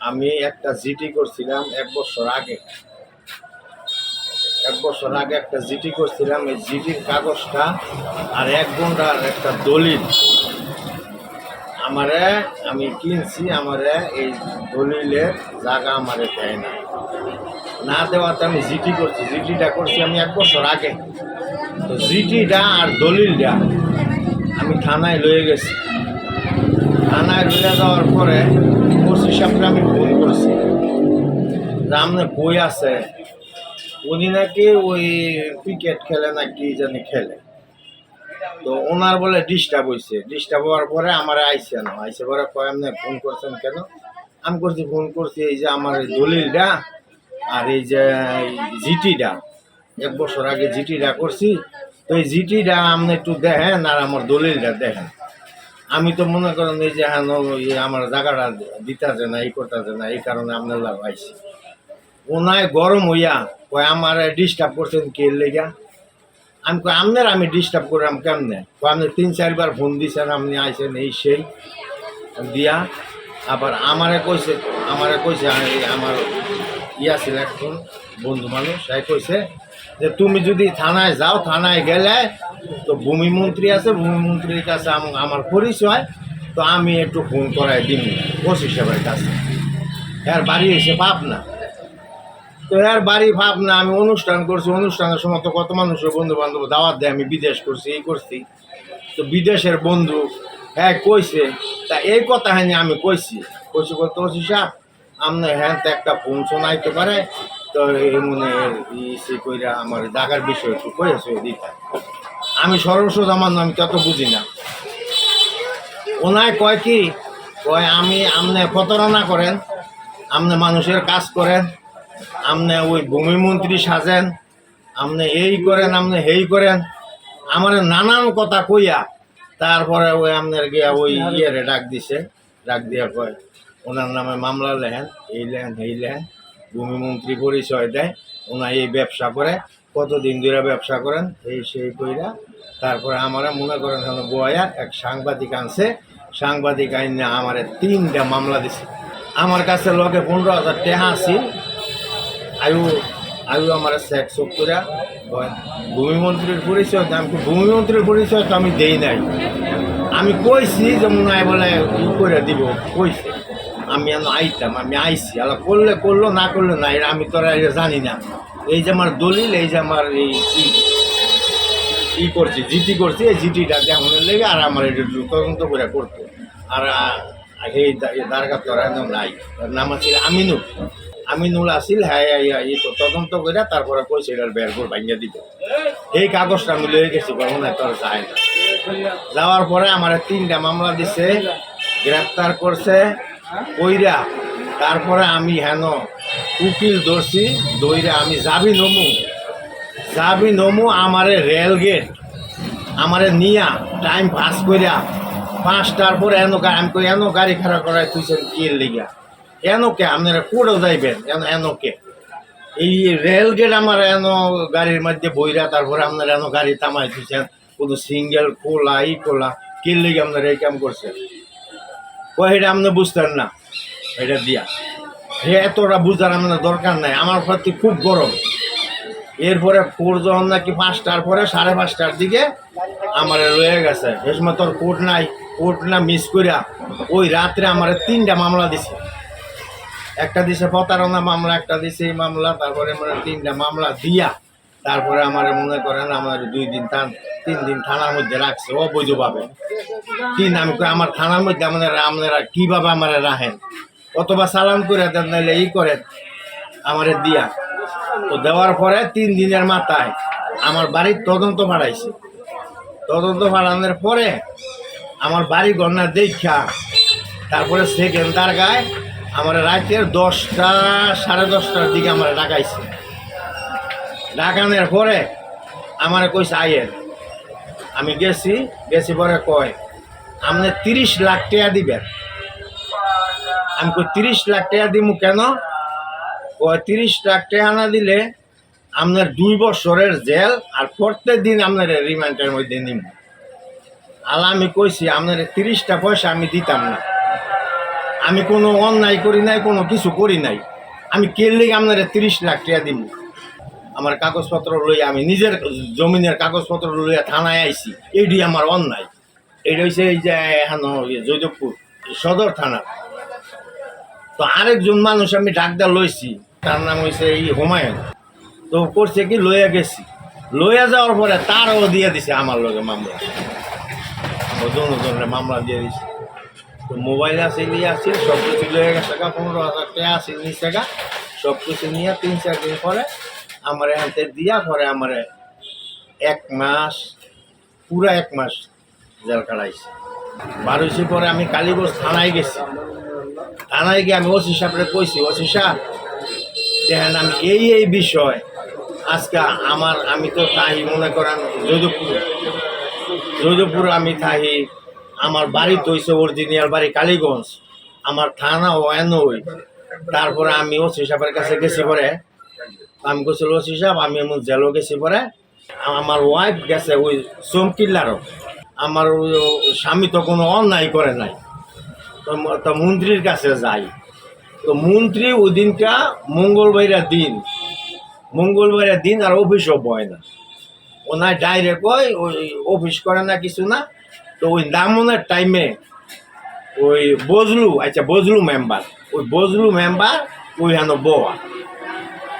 আমি একটা জিটি করছিলাম এক বছর আগে। এক বছর আগে একটা জিটি করছিলাম, এই জিটির কাগজটা আর এক ঘণ্টার একটা দলিল। আমারে, আমি কিনছি, আমারে এই দলিলের জায়গা আমারে দেয় না না দেওয়াতে আমি জিটি করছি, জিটিটা করছি আমি এক বছর আগে। তো জিটিটা আর দলিলটা আমি থানায় লয়ে গেছি। থানায় লয়ে যাওয়ার পরে ওসি সাহেবকে আমি ফোন করছি। রামনে বই আছে, উনি নাকি ওই ক্রিকেট খেলে না কি জানি খেলে। তো ওনার বলে ডিস্টার্ব হয়েছে ডিস্টার্ব হওয়ার পরে আমার আইসে না। আইসে পরে কয়, আপনি ফোন করছেন কেন? আমি করছি ফোন করছি এই যে আমার এই দলিলটা আর এই যে জিটিটা। এক বছর আগে জিটিটা করছি। তো এই জিটিটা আপনি একটু দেখেন আর আমার দলিলটা দেখেন। আমি তো মনে করেন এই যে হ্যাঁ আমার জায়গাটা দিতেছে না এই করতেছে না, এই কারণে আপনার আইসি ওনায় গরম হইয়া কয়, আমার ডিস্টার্ব করছেন কে লেগা? আমি কই আপনার আমি ডিস্টার্ব করলাম কেমনে? কয়, আপনি তিন চারবার ফোন দিছেন, আপনি আইসেন এই সেই দিয়া। আবার আমারে কইছে আমারে কইছে আমার ইয়া ছিল একজন বন্ধু মানুষ সে কইছে যে, তুমি যদি থানায় যাও, থানায় গেলে তো ভূমিমন্ত্রী আছে, ভূমিমন্ত্রীর কাছে আমার পরিচয়, তো আমি একটু ফোন করাই দিন ওসি সাহেবের কাছে। এর বাড়ি এসে পাবনা। তো এর বাড়ি ভাব না আমি অনুষ্ঠান করছি, অনুষ্ঠানের সময় তো কত মানুষের বন্ধু বান্ধব দাওয়াত দেয়, আমি বিদেশ করছি, এই করছি। তো বিদেশের বন্ধু হ্যাঁ কইছে, তা এই কথা হ্যাঁ আমি কইছি। কইছি বলতে, ওসি সাহেব আপনার হ্যাঁ তো একটা ফোন শোনাইতে পারে, তো এই মনে কইরা আমার জাগার বিষয় একটু কয়েছে দিতে আমি সরস্বত আমার আমি তত বুঝি না। ওনায় কয় কি? কয়, আমি, আমনে প্রতারণা করেন, আমনে মানুষের কাজ করেন, আমনে ওই ভূমিমন্ত্রী সাজেন, আমনে এই করেন, আমনে হেই করেন। আমার নানান কথা কইয়া তারপরে ওই আপনার গিয়া ওই ইয়েরে ডাক দিছে, ডাক দিয়া কয়, ওনার নামে মামলা লেহেন এই লেহেন এই লেহেন ভূমিমন্ত্রী পরিচয় দেয় ওনার এই ব্যবসা করে, কতদিন ধরে ব্যবসা করেন, এই সেই কইরা তারপরে আমারা মনে করেন গোয়া এক সাংবাদিক আনছে। সাংবাদিক আইনে আমার তিনটা মামলা দিছে। আমার কাছে লগে পনেরো হাজার টাকা আছিল। আয়ু আয়ু আমার সেক্স করে ভূমিমন্ত্রীর পরিচয় আমি ভূমিমন্ত্রীর পরিচয় তো আমি দেই নাই। আমি কইছি যে মনে হয় বলে ই করে দিব। কইছে। আমি আইতাম, আমি আইছি। আলা করলে করল, না করলে না আমি তোরা জানি না। এই যে আমার দলিল, এই যে আমার এই ই ই করছি জিটি করছি, এই জিটিটা যেমন লেগে আর আমার এটা তদন্ত করে করতো। আর এই দারগা তোরা একদম নাই। নাম আছে আমিনুল। আমিনুল আসিল হ্যাঁ তো তদন্ত করে তারপরে কইছে এটার বের করে ভাঙিয়ে দিব এই কাগজটা আমি লয়ে গেছি কখন তোর যায় না। যাওয়ার পরে আমার তিনটা মামলা দিছে, গ্রেপ্তার করছে, কইরা তারপরে আমি হেন উকিল ধরছি দইরা আমি যাবি নমু। যাবি নমু আমারে রেল গেট। আমারে নিয়া টাইম পাস করিয়া পাঁচটার পরে এন আমি কই, এন গাড়ি খারাপ করাই তুইছেন কি লিগা? এন কে আপনারা কোড়েও যাইবেন, এন এন কে এই রেল গেট আমার এন গাড়ির মধ্যে বইরা, তারপরে আপনারা এন গাড়ি থামাই দিচ্ছেন কোনো সিঙ্গেল খোলা, ই খোলা কি লিগে আপনারা এই কাম করছেন? ও এটা আপনি বুঝতেন না, এটা দিয়া। এতটা বুঝার আপনার দরকার নাই, আমার প্রতি খুব গরম। এরপরে ফোর যখন নাকি পাঁচটার পরে সাড়ে পাঁচটার দিকে আমার রয়ে গেছে। সে সময় তোর কোর্ট নাই কোর্ট না মিস করিয়া ওই রাত্রে আমার তিনটা মামলা দিছে। একটা দিছে প্রতারণা মামলা একটা দিছে এই মামলা তারপরে মানে তিনটা মামলা দিয়া তারপরে আমার মনে করেন আমার দুই দিন তিন দিন থানার মধ্যে রাখছে অবৈধভাবে। তিন আমি কই, আমার থানার মধ্যে আপনারা আপনারা কীভাবে আমার রাখেন? অথবা সালাম করে দেন নাহলে ই করেন আমারে দিয়া। তো দেওয়ার পরে তিন দিনের মাথায় আমার বাড়ির তদন্ত বাড়াইছে। তদন্ত বাড়ানোর পরে আমার বাড়ি গন্না দেখা তারপরে সেকেন্ড তার গায়ে আমার রাতের দশটা, সাড়ে দশটার দিকে আমার ডাকাইছে। ডাকানোর পরে আমার কইছে আয়ের আমি গেছি। গেছি পরে কয় আপনি তিরিশ লাখ টাকা দিবেন। আমি কই, তিরিশ লাখ টাকা দিব কেন? পঁয়ত্রিশ লাখ টাকা না দিলে আপনার দুই বছরের জেল আর প্রত্যেক দিন আপনার রিমান্ডের মধ্যে নিব আলা আমি কইছি, আপনার তিরিশটা পয়সা আমি দিতাম না। আমি কোনো অন্যায় করি নাই, কোনো কিছু করি নাই। আমি কেললে আপনার তিরিশ লাখ টাকা দিব আমার কাগজপত্র লইয়া আমি নিজের জমিনের কাগজপত্র লইয়া থানায় আইছি। এইটি আমার অন্যায়। এটা হচ্ছে এই যে, এখন জৈদবপুর সদর থানা। তো আরেকজন মানুষ আমি ডাকদা লইছি। তার নাম হয়েছে এই হুমায়ুন। তো করছে কি, লইয়া গেছি। লইয়া যাওয়ার পরে তারও দিয়ে দিছে আমার লগে মামলা। দুজনের মামলা দিয়ে দিছে। তো মোবাইল আছে নিয়ে আসছে সব কিছু লয়ে গেছে টাকা পনেরো হাজার টাকা আছে নিচ টাকা সব কিছু নিয়ে তিন চার দিন পরে আমার হাতে দিয়া পরে আমার এক মাস, পুরা এক মাস জেল কাটাইছে বারোইছি পরে আমি কালীগঞ্জ থানায় গেছি। থানায় গিয়ে আমি ওসি সাহেবরে কইছি, ওসি সাহেব দেখেন আমি এই এই বিষয়। আজকে আমার, আমি তো তাই মনে করেন যোধপুর যোধপুর আমি থাহি আমার বাড়ি তো হইছে অরিজিনাল বাড়ি কালীগঞ্জ। আমার থানা ওয়ান ওই তারপরে আমি ওসি সাহেবের কাছে গেছি পরে। আমি গেছিল ওসি সাহেব, আমি এমন জেলও গেছি পরে। আমার ওয়াইফ গেছে ওই চমকিল্লারও। আমার স্বামী তো কোনো অন্যায় করে নাই। তো মন্ত্রীর কাছে যাই। তো মন্ত্রী ওই দিনটা মঙ্গলবারের দিন। মঙ্গলবারের দিন আর অফিসও বয় না। ওনার ডাইরেক্ট ওই ওই অফিস করে না কিছু না। তো ওই দামনের টাইমে ওই বজলু আচ্ছা বজলু মেম্বার ওই বজলু মেম্বার ওই হেন বোয়া।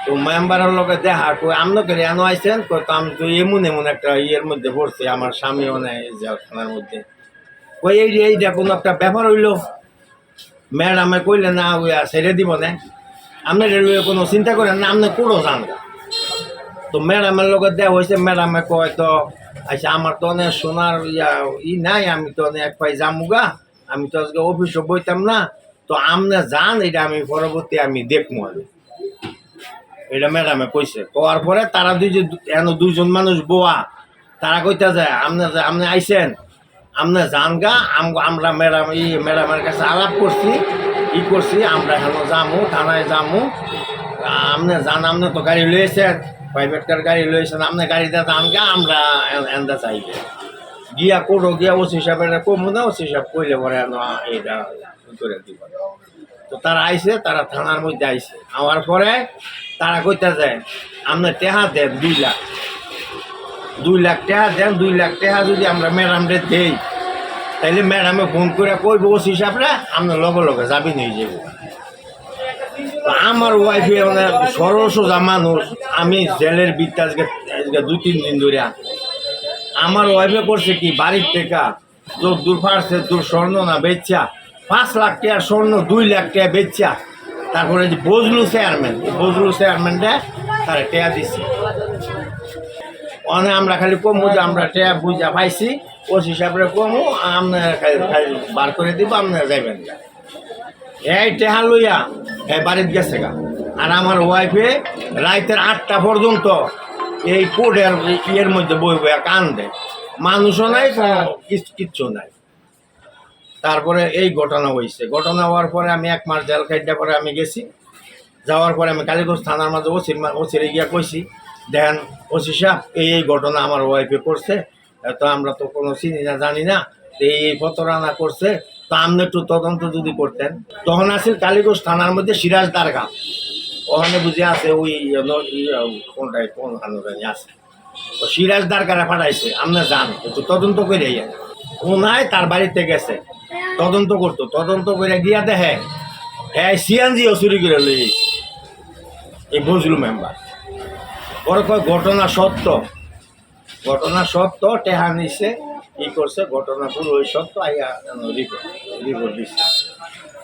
তো মেম্বারের লোকে দেখা কই আমনো করে এনো আইছেন, কই তো আমি তো এমন এমন একটা ইয়ের মধ্যে পড়ছি, আমার স্বামীও নেই জেলখানার মধ্যে। কই এই এইটা কোনো একটা ব্যাপার হইল। ম্যাডামে কইলে না আর ছেড়ে দিব না। আপনি রেলওয়ে কোনো চিন্তা করেন না, আপনি কোনো যান তো ম্যাডামের লগত দেওয়া হয়েছে, ম্যাডামে কয় তো আচ্ছা আমার তো অনেক সোনার ইয়া, ই নাই, আমি তো অনেক পাই যামুগা আমি তো আজকে অফিসে বইতাম না। তো আমনে যান, এটা আমি পরবর্তী আমি দেখব আমি এটা ম্যাডামে কইছে। কওয়ার পরে তারা দুই এন দুইজন মানুষ বোয়া, তারা কইতা যায়, আপনি আপনি আইছেন আপনি যান গা আম- আমরা ম্যাডাম, ই ম্যাডামের কাছে আলাপ করছি, ই করছি, আমরা এখন যামু, থানায় যামু। আপনি যান আপনি তো গাড়ি লয়েছেন প্রাইভেট কার গাড়ি লয়েছেন আপনি গাড়িতে যান গা আমরা এন- এনদা চাইবে গিয়া কোটো গিয়া ওসি হিসাবে কমু না, ওসি হিসাব কইলে পরে এটা করে দিব। তো তারা আইছে, তারা থানার মধ্যে আইছে। আওয়ার পরে তারা কইতে যায় আপনি টেহা দেন দুই লাখ। দুই লাখ টেহা দেন, দুই লাখ টেহা যদি আমরা ম্যাডামরে দেই। তাইলে ম্যাডামে ফোন করে কইব ওসি হিসাবরে আমরা লগে লগে যাবি নিয়ে যাব। আমার ওয়াইফে মানে সরল সোজা মানুষ, আমি জেলের বিদ্যা আজকে আজকে দুই তিন দিন ধরে আমার ওয়াইফে করছে কি, বাড়ির থেকে, তোর দূর ফাড়ছে তোর স্বর্ণ না বেচা, পাঁচ লাখ টাকার স্বর্ণ, দুই লাখ টাকা বেচা। তারপরে বজলু চেয়ারম্যান বজলু চেয়ারম্যানটা তারা টেয়া দিচ্ছে অনেক আমরা খালি কমু যে আমরা টেয়া বুঝা পাইছি, ওস হিসাবে কমু আপনার খালি বার করে দিব, আপনারা যাইবেন না এই টেহা লইয়া এই বাড়িতে গেছে গা। আর আমার ওয়াইফে রাইতের আটটা পর্যন্ত এই কোর্টের ইয়ের মধ্যে বই বই কান্দে। মানুষও নাই কোনো কিচ্ছু নাই। তারপরে এই ঘটনা হয়েছে ঘটনা হওয়ার পরে আমি এক মাস জেল খাইতে পরে আমি গেছি। যাওয়ার পরে আমি কালীগঞ্জ থানার মাঝে ওসির ওসিরে গিয়া কইছি দেখেন ওসি সাহেব এই এই ঘটনা আমার ওয়াইফে করছে। তো আমরা তো কোনো চিনি না জানি না এই এই প্রতারণা করছে। তো আপনি একটু তদন্ত যদি করতেন। তখন আছিল কালীগঞ্জ থানার মধ্যে সিরাজ দারগা। ওখানে বুঝে আছে ওই ন- ই, কোনটায় কোন হানো আছে। তো সিরাজ দারগারে পাঠাইছে আপনি যান একটু তদন্ত করে আইয়েন। ও নাই তার বাড়িতে গেছে। তদন্ত করতো তদন্ত করে গিয়া দেখে হ্যাঁ সিএনজিও চুরি করে লই এই বজলু মেম্বার। পরে কয়, ঘটনা সত্য। ঘটনা সত্য, টেহা নিছে, কি করছে, ঘটনা পুরো ওই সত্য, আইয়া রিপোর্ট রিপোর্ট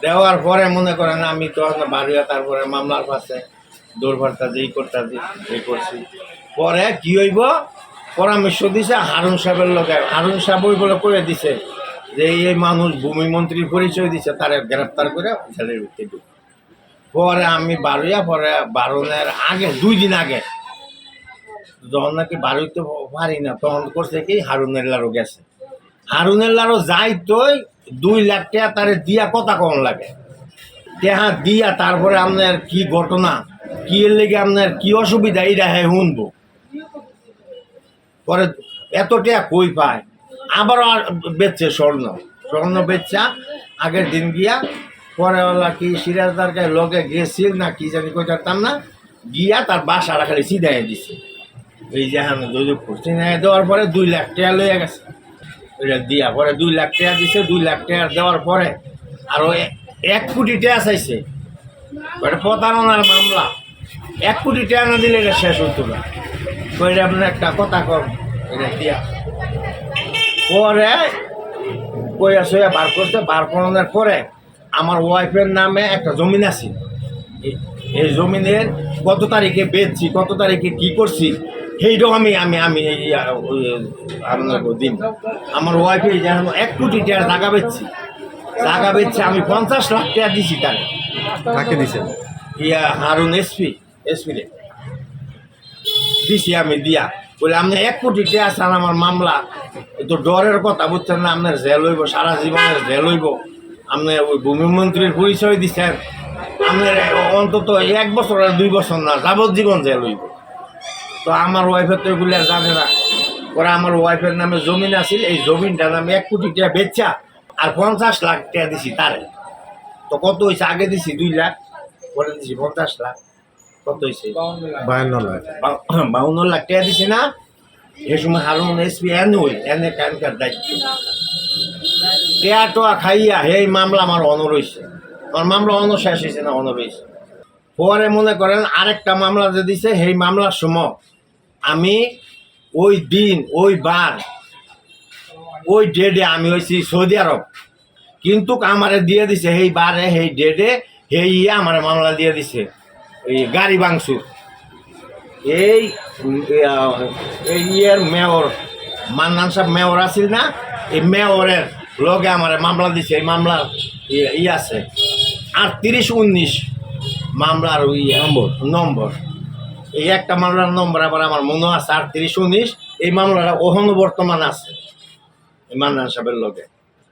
দেওয়ার পরে মনে করেন, আমি তো বাড়িয়া, তারপরে মামলার পাশে দৌড়ভারটা যেই করতে এই করছি। পরে কি হইব? পরামর্শ দিছে হারুন সাহেবের লোকে। হারুন সাহেব ওই বলে করে দিছে যে, এই মানুষ ভূমি মন্ত্রীর পরিচয় দিছে, তারে গ্রেপ্তার করে জেলের ভিতরে ঢুক। পরে আমি বারোয়া পরে বারোনের আগে, দুই দিন আগে যখন নাকি বারোইতে পারি না, তখন করছে কি, হারুনের লারো গেছে। হারুনের লারো যাই তোই, দুই লাখ টাকা তারে দিয়া কথা কম লাগে। টেহা দিয়া তারপরে আপনার কি ঘটনা, কি এর লেগে আপনার কি অসুবিধা এইটা হ্যাঁ শুনব। পরে এত টাকা কই পায়? আবারও আর বেচছে স্বর্ণ। স্বর্ণ বেচা, আগের দিন গিয়া পরে ওলা কি সিরাজদারকে লগে গেছিল না কি জানি কইতাম না, গিয়া তার বাসাটা খালি সিধাই দিছে। এই যে হ্যাঁ যোজপুর সিধাই দেওয়ার পরে দুই লাখ টাকা লইয়া গেছে। ওইটা দিয়া পরে দুই লাখ টাকা দিছে, দুই লাখ টাকা দেওয়ার পরে আরও এক কোটি টাকা চাইছে। ওটা প্রতারণার মামলা। এক কোটি টাকা না দিলে এটা শেষ হতো না। ওইটা আপনার একটা কথা কম এটা দিয়া। পরে কইয়া সইয়া বার করতে বার করানোর পরে আমার ওয়াইফের নামে একটা জমিন আছে। এই জমিনের কত তারিখে বেচছি, কত তারিখে কি করছি সেইটাও আমি আমি আমি আপনার দিন। আমার ওয়াইফে যেন এক কোটি টাকা জায়গা বেচছি। জায়গা বেচছি আমি পঞ্চাশ লাখ টাকা দিছি তাকে কাকে দিছেন ইয়া হারুন এসপি এসপি রে। দিছি আমি দিয়া। বলে আপনি এক কোটি টাকা চান আমার মামলা। তো ডরের কথা বুঝছেন না আপনার জেল হইব সারা জীবনের জেল হইব। আপনি ওই ভূমিমন্ত্রীর পরিচয় দিচ্ছেন আপনার অন্তত এক বছর আর দুই বছর না যাবজ্জীবন জেল হইব। তো আমার ওয়াইফের তো এগুলো জানে না। ওরা আমার ওয়াইফের নামে জমিন আছিল এই জমিনটার নামে এক কোটি টাকা বেচা আর পঞ্চাশ লাখ টাকা দিছি তারে। তো কত হয়েছে আগে দিছি দুই লাখ পরে দিছি পঞ্চাশ লাখ। কত হয়েছে বায়ান্ন লাখ। বাউন্ন লাখ টাকা দিছি না। এই সময় হারুন এসপি এনে হই এনে কানকার দায়িত্ব। টেয়া টোয়া খাইয়া এই মামলা আমার অনর হয়েছে আমার মামলা অনর শেষ হয়েছে না অনর হয়েছে পরে মনে করেন আরেকটা মামলা যে দিছে সেই মামলার সময় আমি ওই দিন ওই বার ওই ডেটে আমি হয়েছি সৌদি আরব। কিন্তু আমারে দিয়ে দিছে সেই বারে সেই ডেটে সেই ইয়ে আমার মামলা দিয়ে দিছে। এই গাড়ি বাংসুর এই ইয়া, এই ইয়ের মেয়র মান্নান সাহেব মেয়র আছিল না? এই মেয়রের লগে আমার মামলা দিছে এই মামলার ই- ই আছে। তিরিশ উনিশ মামলার ওই নম্বর। নম্বর। এই একটা মামলার নম্বর আবার আমার মনে আছে, আটত্রিশ উনিশ। এই মামলাটা ওখানে বর্তমান আছে মান্নান সাহেবের লোকে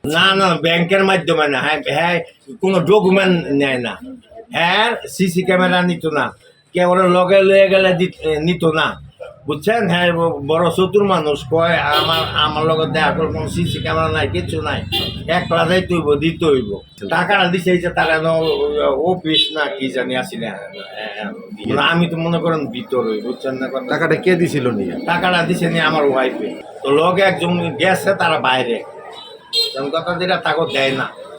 না না, ব্যাংকের মাধ্যমে না হ্যাঁ হ্যাঁ কোনো ডকুমেন্ট নেয় না। হ্যাঁ সিসি ক্যামেরা নিত না। কেউ ওরা লগে লয়ে গেলে নিত না। বুঝছেন? হ্যাঁ বড় চতুর মানুষ কয় আমার আমার লগত দেখা করে কোনো সিসি ক্যামেরা নাই কিছু নাই। এক যাইতে হইব দিতে হইব। টাকাটা দিছে যে তারা ন অফিস না কি জানি আসিলে আমি তো মনে করেন ভিতর হই বুঝছেন না টাকাটা কে দিছিল নিয়ে? টাকাটা দিছে নি আমার ওয়াইফে তো লগে একজন গেছে তারা বাইরে। কথা যেটা তাকে দেয় না।